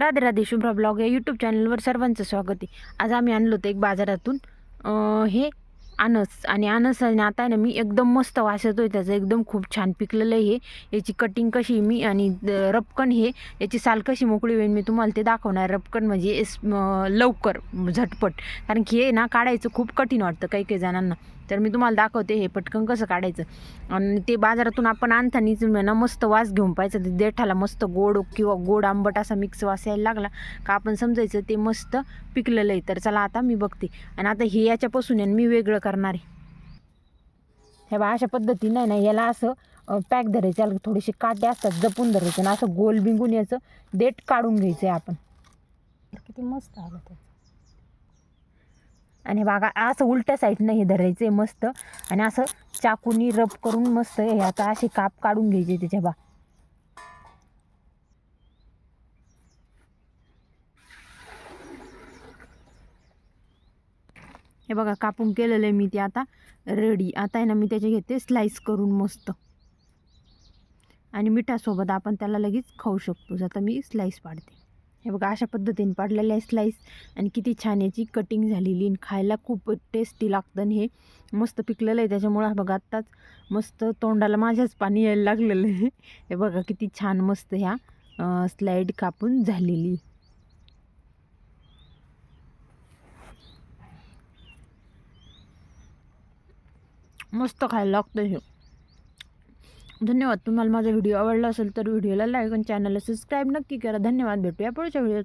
Radhe Radhe Shubhra blog या YouTube चॅनलवर सर्वांचं स्वागत आहे. आज आम्ही आणलो होतं एक बाजारातून हे अनस आणि अनस आणि आता आहे ना मी एकदम मस्त वास आहे त्याचं. एकदम खूप छान पिकलेलं आहे हे. याची कटिंग कशी आहे मी आणि रपकन हे याची साल कशी मोकळी होईल मी तुम्हाला ते दाखवणार. रपकन म्हणजे एस- लवकर झटपट. कारण की हे ना काढायचं खूप कठीण वाटतं काही काही जणांना. तर मी तुम्हाला दाखवते हे पटकन कसं काढायचं. आणि ते बाजारातून आपण आणतानीच ना मस्त वास घेऊन पाहायचं. ते देठाला मस्त गोड किंवा गोड आंबट असा मिक्स वास यायला लागला का आपण समजायचं ते मस्त पिकलेलं आहे. तर चला आता मी बघते. आणि आता हे याच्यापासून आहे मी वेगळं करणार आहे. हे बा अशा पद्धतीनं ना याला असं पॅक धरायचं याला थोडेसे काटे असतात जपून धरायचं आणि असं गोल बिंगून याचं देठ काढून घ्यायचं आहे आपण. किती मस्त आलं ते. आणि बघा असं उलट्या साईडनं हे धरायचं आहे मस्त. आणि असं चाकूनी रब करून मस्त हे आता असे काप काढून घ्यायचे त्याच्या बा हे बघा कापून केलेलं आहे मी ते आता रेडी आता आहे ना मी त्याचे घेते स्लाईस करून मस्त. आणि मिठासोबत आपण त्याला लगेच खाऊ शकतो. आता मी स्लाईस पाडते. हे बघा अशा पद्धतीने पाडलेलं आहे स्लाईस आणि किती छान याची कटिंग झालेली आणि खायला खूप टेस्टी लागतं आणि हे मस्त पिकलेलं आहे. त्याच्यामुळं हा बघा आत्ताच मस्त तोंडाला माझ्याच पाणी यायला लागलेलं आहे. हे बघा किती छान मस्त ह्या स्लाईड कापून झालेली. मस्त खायला लागतं हे. धन्यवाद तुम्हाला माझा व्हिडिओ आवडला असेल तर व्हिडिओला लाईक आणि चॅनलला सबस्क्राईब नक्की करा. धन्यवाद भेटूया पुढच्या व्हिडिओत.